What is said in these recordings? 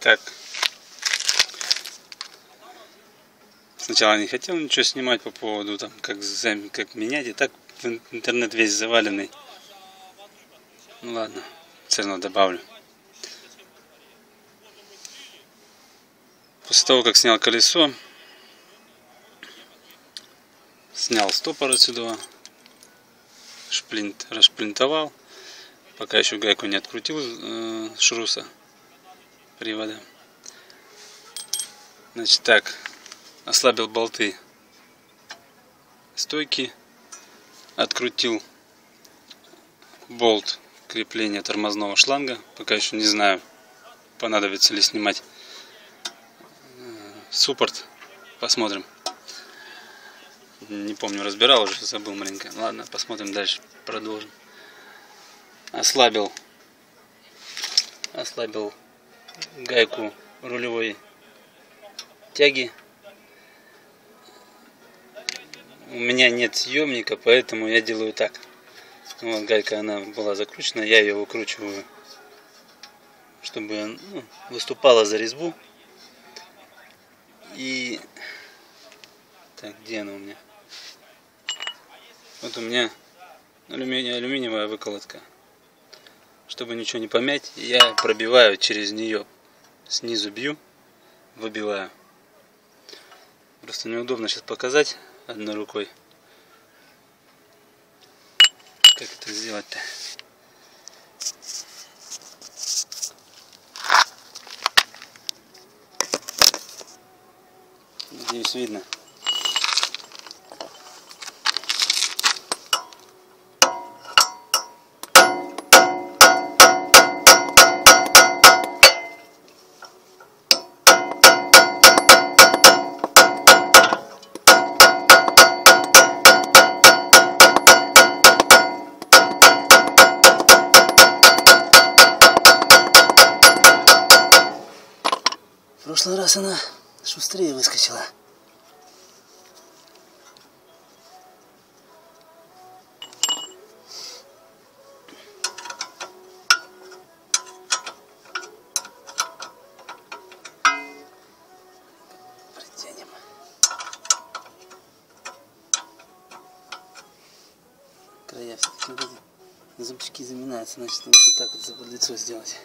Так. Сначала не хотел ничего снимать по поводу там, как, как менять, и так интернет весь заваленный. Ну ладно, все равно добавлю. После того, как снял колесо, снял стопор отсюда, шплинт, расшплинтовал, пока еще гайку не открутил э, шруса привода. Значит так, ослабил болты стойки, открутил болт крепления тормозного шланга, пока еще не знаю, понадобится ли снимать э, суппорт, посмотрим. Не помню, разбирал уже, забыл маленько. Ладно, посмотрим дальше, продолжим. Ослабил, ослабил гайку рулевой тяги. У меня нет съемника, поэтому я делаю так. Вот гайка, она была закручена, я ее выкручиваю, чтобы ну, выступала за резьбу. И так, где она у меня? Вот у меня алюмини- алюминиевая выколотка. Чтобы ничего не помять, я пробиваю через нее. Снизу бью, выбиваю. Просто неудобно сейчас показать одной рукой. Как это сделать-то? Надеюсь, видно. Прошлый раз она шустрее выскочила. Края все-таки вроде зубчики заминаются, значит лучше так вот лицо сделать.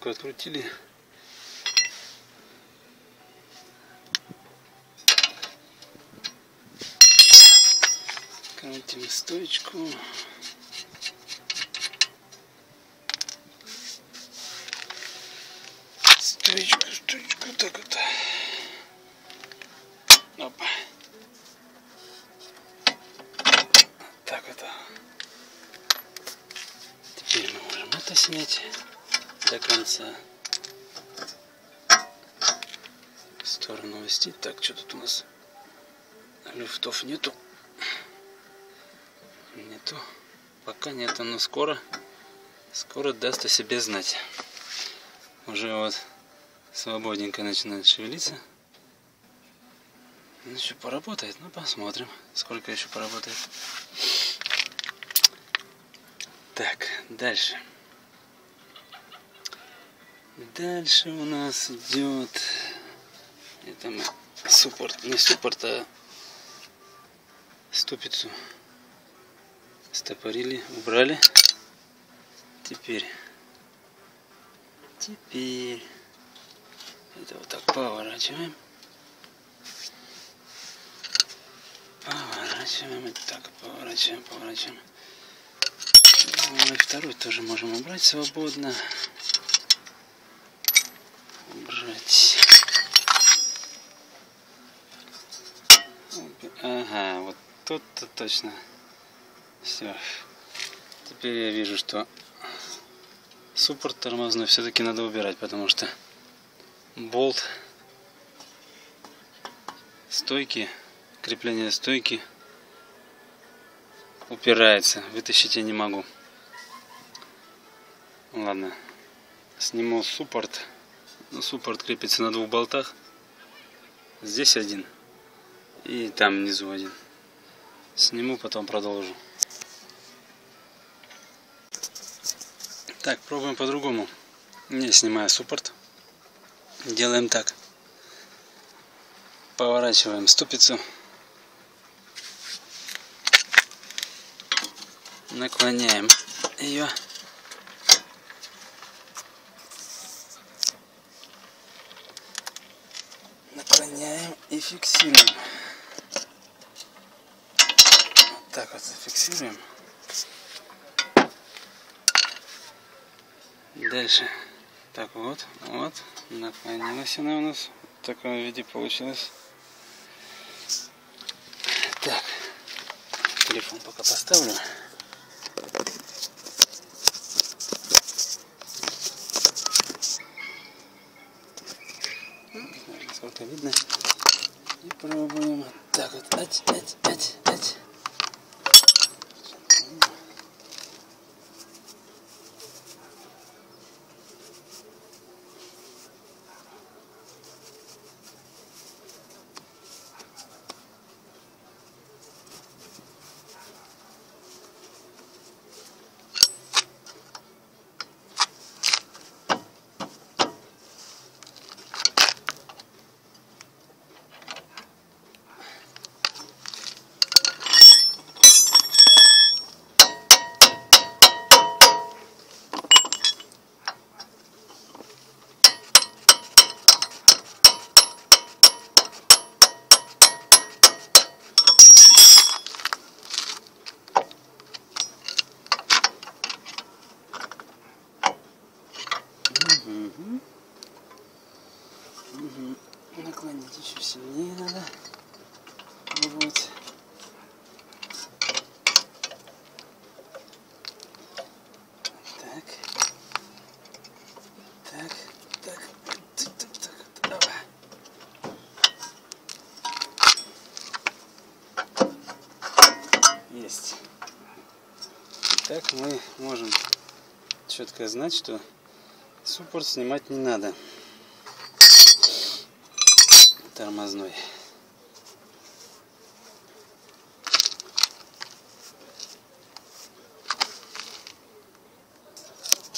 Так, гайку открутили. Крутим стоечку. Стоечку, стоечку, так вот. Опа. Так вот. Теперь мы можем это снять до конца. В сторону вести. Так, что тут у нас? Люфтов нету. Нету. Пока нету, но скоро, скоро даст о себе знать. Уже вот свободненько начинает шевелиться. Ну что, поработает? Ну посмотрим, сколько еще поработает. Так, дальше. Дальше у нас идет... Это мы суппорт, не суппорт, а ступицу стопорили, убрали. Теперь, теперь это вот так поворачиваем. Поворачиваем, и так поворачиваем, поворачиваем. Ну, и второй тоже можем убрать свободно. Убрать. Ага, вот тут-то точно. Все. Теперь я вижу, что суппорт тормозной все-таки надо убирать, потому что болт стойки, крепление стойки упирается. Вытащить я не могу. Ладно. Сниму суппорт. Ну, суппорт крепится на двух болтах. Здесь один. И там внизу один. Сниму, потом продолжу. Так, пробуем по-другому. Не снимая суппорт. Делаем так. Поворачиваем ступицу. Наклоняем ее. И фиксируем. Вот так вот зафиксируем. Дальше. Так вот, вот, наклонилась она у нас. В таком виде получилось. Так, телефон пока поставлю. Ну, не знаю, насколько видно. И пробуем. Так вот, ать, ать, ать, ать. Угу. Угу. Наклонить еще сильнее надо. Пробовать. Так. Так, так, так, так, так. Давай. Есть. Так мы можем четко знать, что Суппорт снимать не надо. Тормозной.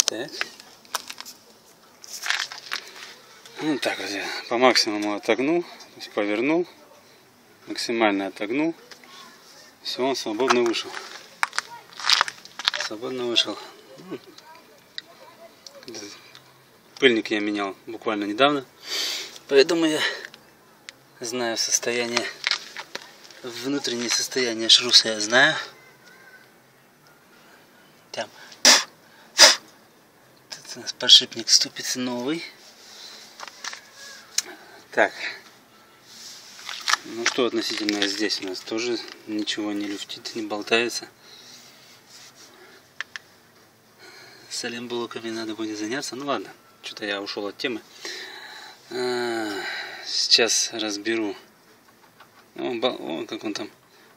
Так. Ну так вот я по максимуму отогнул, то есть повернул, максимально отогнул. Все, он свободно вышел. Свободно вышел. Пыльник я менял буквально недавно. Поэтому я знаю состояние, внутреннее состояние шруса я знаю. Там. Тут у нас подшипник ступицы новый. Так. Ну что относительно здесь у нас тоже ничего не люфтит, не болтается. С блоками надо будет заняться. Ну ладно, что-то я ушел от темы. А, сейчас разберу. О, как он там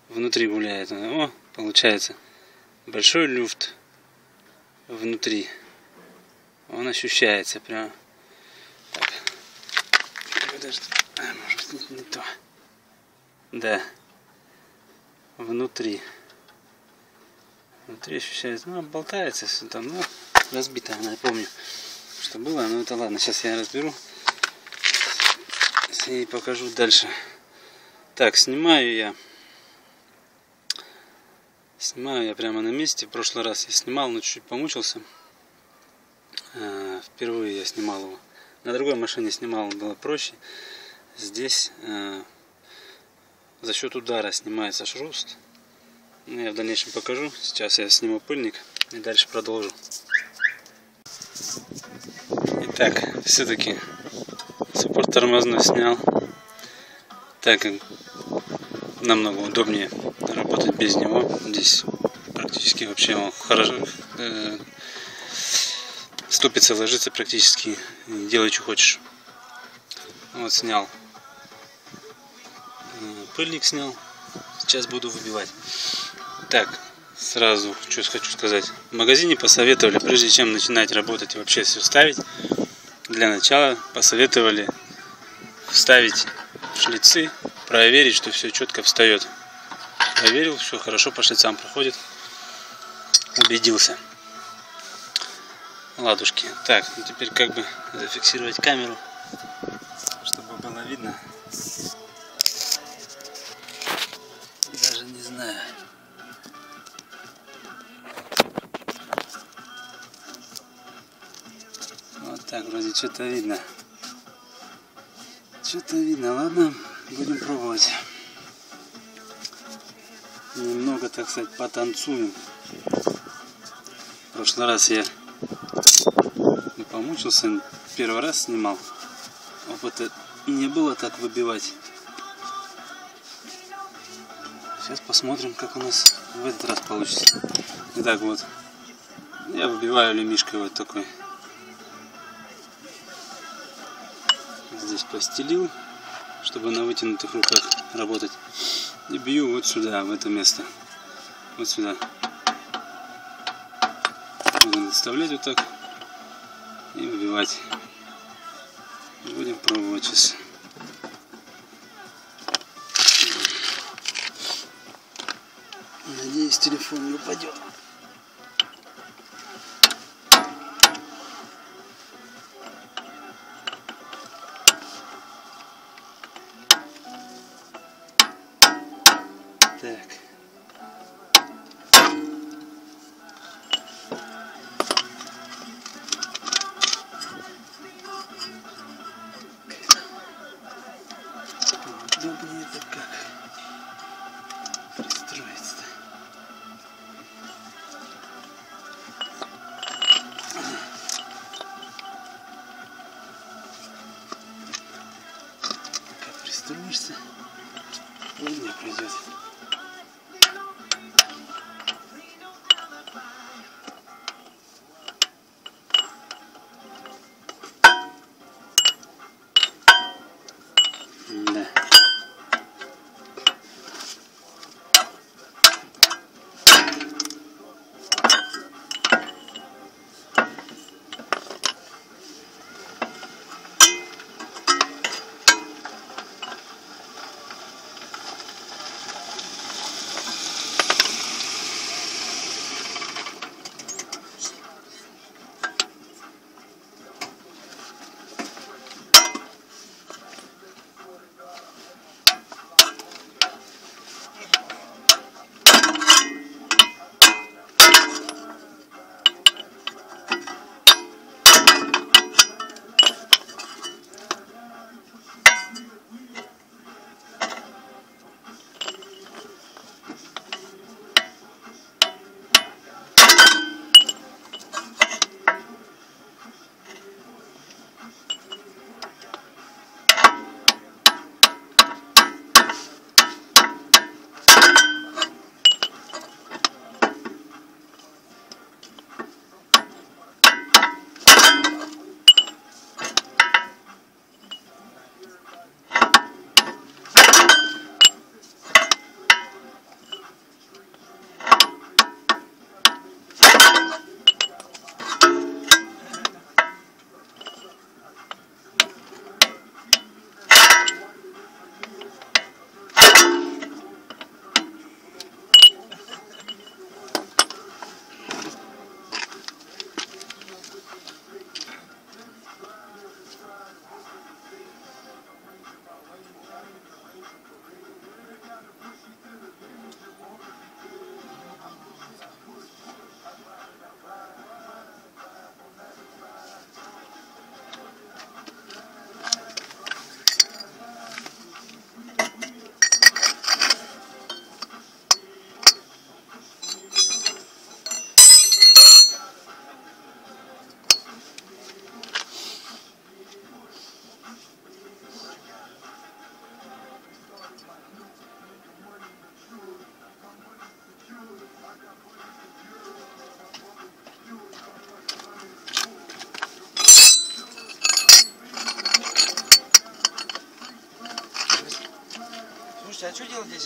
внутри гуляет. О, получается большой люфт внутри. Он ощущается прям. Так. А, может не, не то. Да. Внутри. Внутри ощущается. Ну, болтается все там. Ну, разбитая она, я помню, что было. Но это ладно, сейчас я разберу. И покажу дальше. Так, снимаю я. Снимаю я прямо на месте. В прошлый раз я снимал, но чуть-чуть помучился. А, впервые я снимал его. На другой машине снимал, было проще. Здесь а, за счет удара снимается шруст. Ну, я в дальнейшем покажу. Сейчас я сниму пыльник и дальше продолжу. Итак, все-таки суппорт тормозной снял. Так как намного удобнее работать без него. Здесь практически вообще он хорошо э, ступица ложится практически. Делай, что хочешь. Вот снял. Э, пыльник снял. Сейчас буду выбивать. Так, сразу что хочу сказать. В магазине посоветовали, прежде чем начинать работать и вообще все ставить, для начала посоветовали вставить шлицы, проверить, что все четко встает. Проверил, все хорошо по шлицам проходит. Убедился. Ладушки. Так, ну теперь как бы зафиксировать камеру, чтобы было видно. Даже не знаю. Так вроде что-то видно. Что-то видно. Ладно, будем пробовать. Немного, так сказать, потанцуем. В прошлый раз я помучился, первый раз снимал. Опыта не было так выбивать. Сейчас посмотрим, как у нас в этот раз получится. Итак, вот. Я выбиваю лемишкой вот такой. Постелил, чтобы на вытянутых руках работать. И бью вот сюда, в это место. Вот сюда. Буду вставлять вот так и выбивать. Будем пробовать сейчас. Надеюсь, телефон не упадет.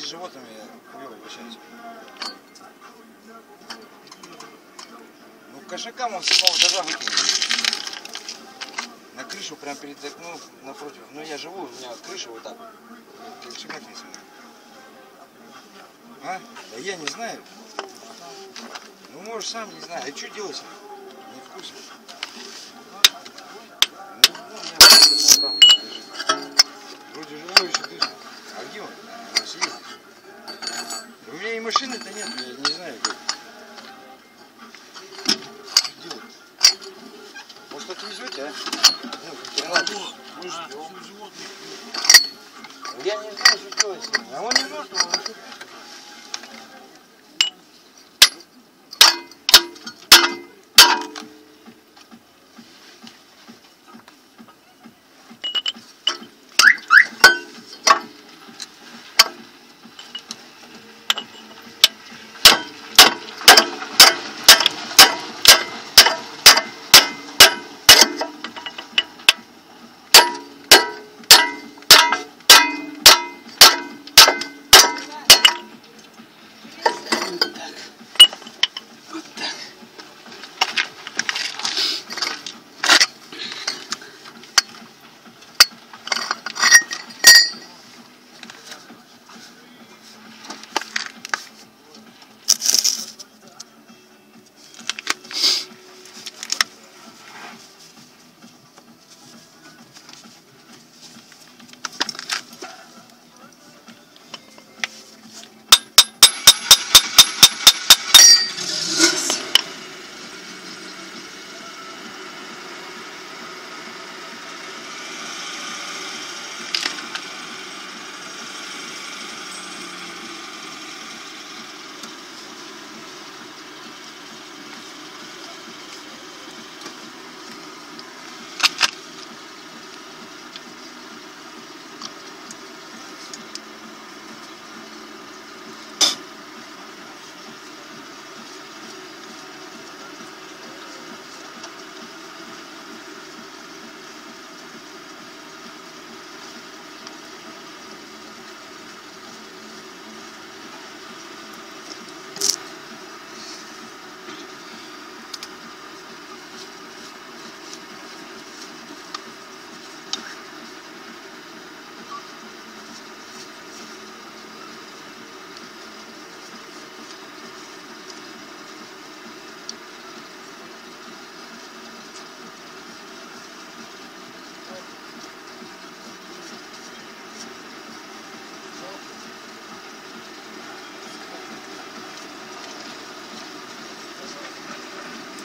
Животными хуёво обращаются? Ну, кошакам он с седьмого этажа выкинул. На крышу, прям перед окном, напротив. Ну, я живу, у меня крыша вот так. Как шмякнется. А? Да я не знаю. Ну, может, сам не знаю. А что делать? Не в курсе. Ну, ну. Вроде живой еще дышит. А где? Он сидит. У меня и машины-то нет, я не знаю как. Что делать? Может отвезете, а? Ну, гранату. Мы ждем. Я не знаю, что делать с ним. А он не мертвый, он еще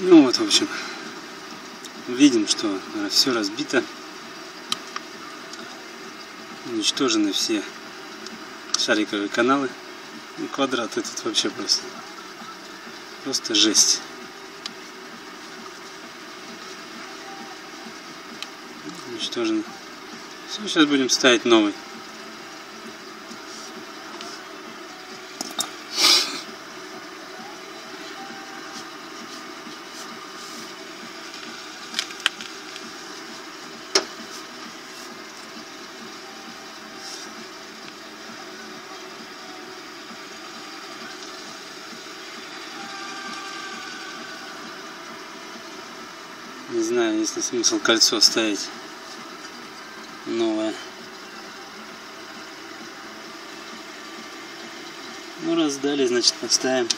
Ну вот, в общем, видим, что все разбито. Уничтожены все шариковые каналы. Ну, квадрат этот вообще просто, просто жесть. Уничтожено. Все, сейчас будем ставить новый. Не знаю, есть ли смысл кольцо ставить новое. Ну, раз дали, значит поставим.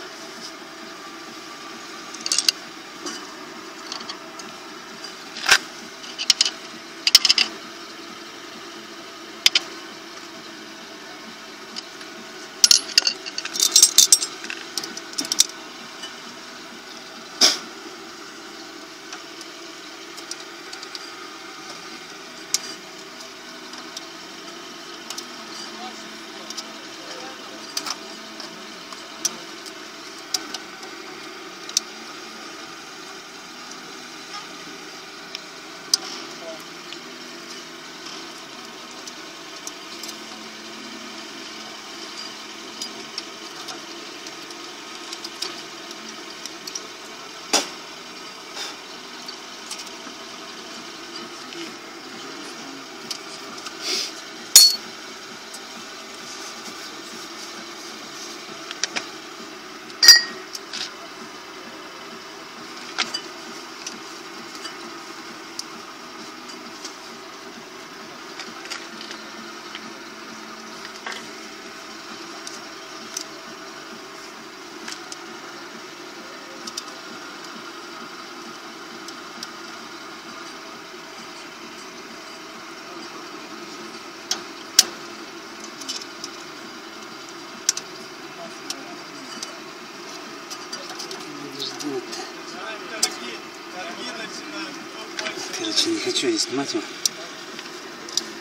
Ничего не снимать его.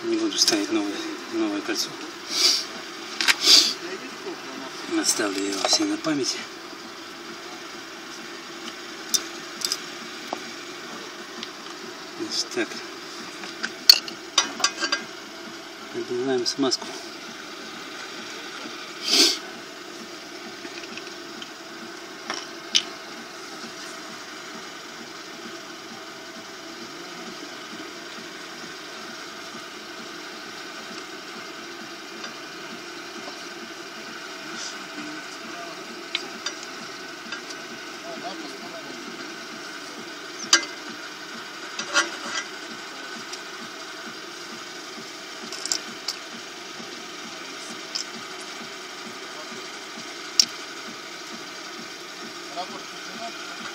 Не буду ставить новое, новое кольцо. Оставлю его все на память. Значит так. Надеваем смазку. Так.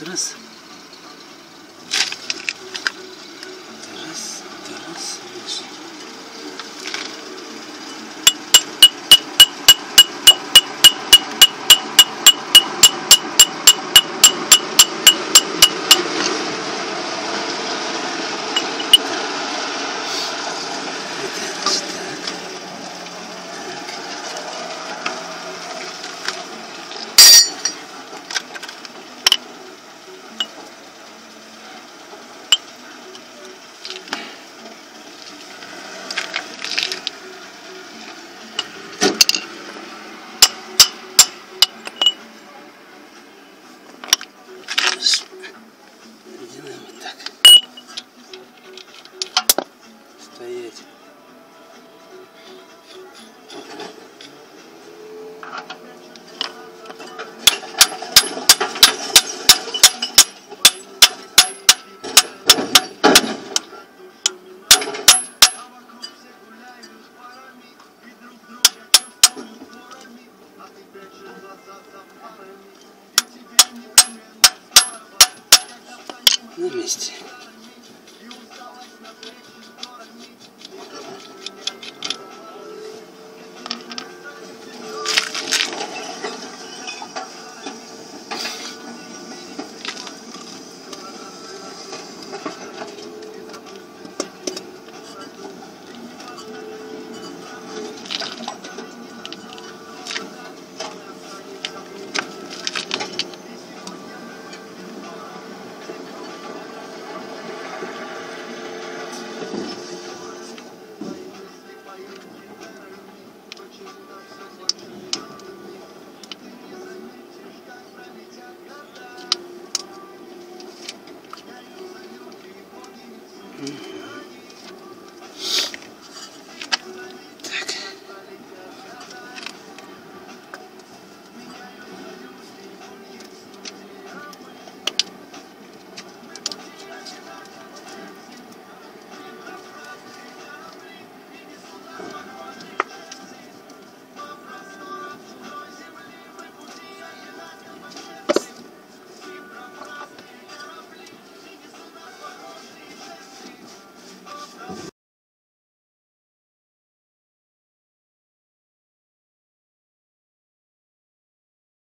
Так,